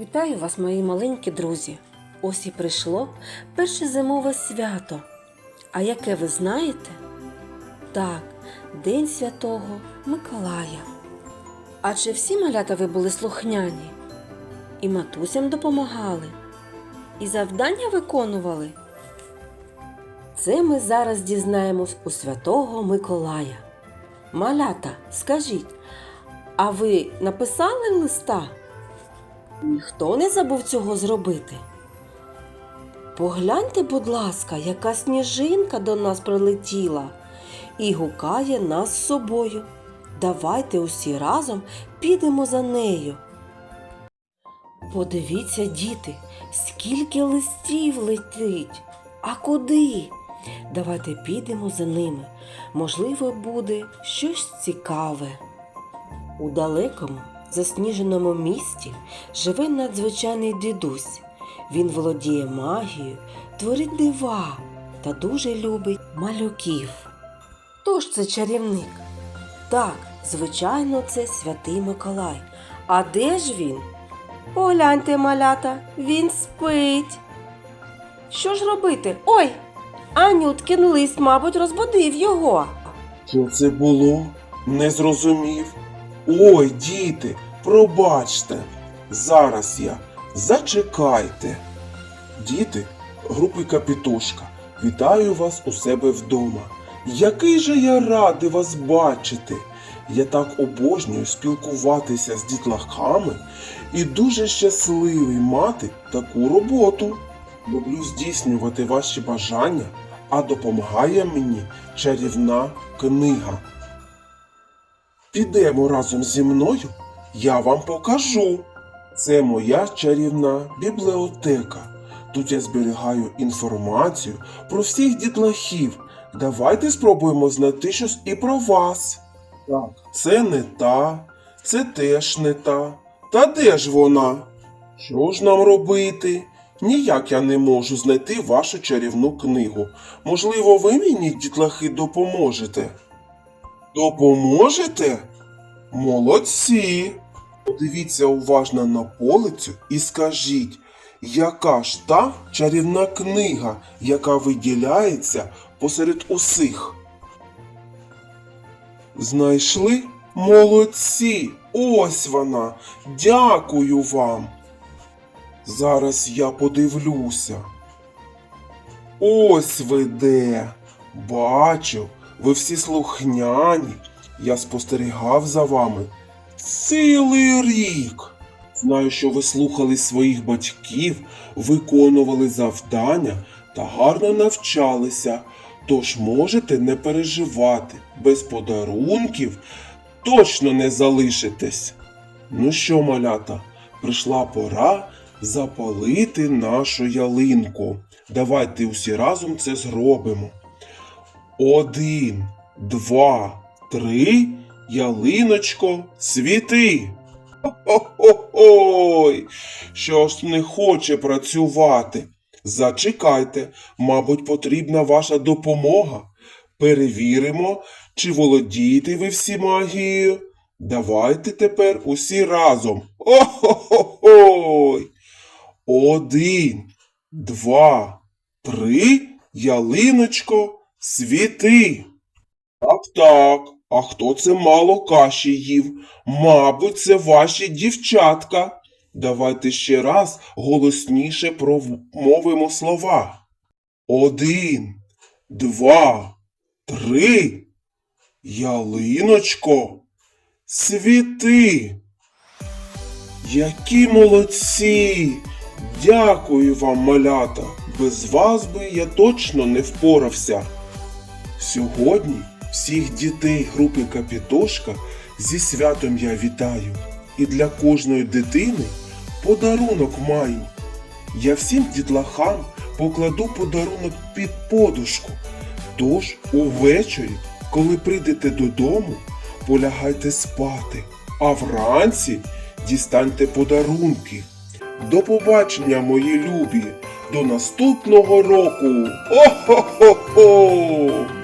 Вітаю вас, мої маленькі друзі! Ось і прийшло перше зимове свято. А яке ви знаєте? Так, День Святого Миколая. А чи всі малята ви були слухняні? І матусям допомагали? І завдання виконували? Це ми зараз дізнаємось у Святого Миколая. Малята, скажіть, а ви написали листа? Ніхто не забув цього зробити. Погляньте, будь ласка, яка сніжинка до нас прилетіла і гукає нас з собою. Давайте усі разом підемо за нею. Подивіться, діти, скільки листів летить. А куди? Давайте підемо за ними. Можливо, буде щось цікаве. У далекому засніженому місті живе надзвичайний дідусь. Він володіє магією, творить дива та дуже любить малюків. Хто ж це чарівник? Так, звичайно, це святий Миколай. А де ж він? Погляньте, малята, він спить. Що ж робити? Ой! Анюткин лист, мабуть, розбудив його. Що це було? Не зрозумів. Ой, діти, пробачте. Зараз я. Зачекайте. Діти, групи Капітошка, вітаю вас у себе вдома. Який же я радий вас бачити. Я так обожнюю спілкуватися з дітлахами і дуже щасливий мати таку роботу. Люблю здійснювати ваші бажання, а допомагає мені чарівна книга. Підемо разом зі мною, я вам покажу. Це моя чарівна бібліотека. Тут я зберігаю інформацію про всіх дітлахів. Давайте спробуємо знайти щось і про вас. Так, це не та, це теж не та. Та де ж вона? Що ж нам робити? Ніяк я не можу знайти вашу чарівну книгу. Можливо, ви мені, дітлахи, допоможете? Допоможете? Молодці! Подивіться уважно на полицю і скажіть, яка ж та чарівна книга, яка виділяється посеред усіх? Знайшли? Молодці! Ось вона! Дякую вам! Зараз я подивлюся. Ось ви де. Бачу, ви всі слухняні. Я спостерігав за вами цілий рік. Знаю, що ви слухали своїх батьків, виконували завдання та гарно навчалися. Тож можете не переживати, без подарунків точно не залишитесь. Ну що, малята, прийшла пора запалити нашу ялинку. Давайте усі разом це зробимо. Один, два, три, ялиночко, світи. Ой, що ж не хоче працювати? Зачекайте, мабуть, потрібна ваша допомога. Перевіримо, чи володієте ви всі магією. Давайте тепер усі разом. О-хо-хо-хой! Один, два, три, ялиночко, світи. Так, так. А хто це мало каші їв? Мабуть, це ваші дівчатка. Давайте ще раз голосніше промовимо слова. Один, два, три. Ялиночко, світи. Які молодці! Дякую вам, малята. Без вас би я точно не впорався. Сьогодні всіх дітей групи Капітошка зі святом я вітаю. І для кожної дитини подарунок маю. Я всім дітлахам покладу подарунок під подушку. Тож увечері, коли прийдете додому, полягайте спати, а вранці дістаньте подарунки. До побачення, мої любі, до наступного року. О-хо-хо-хо!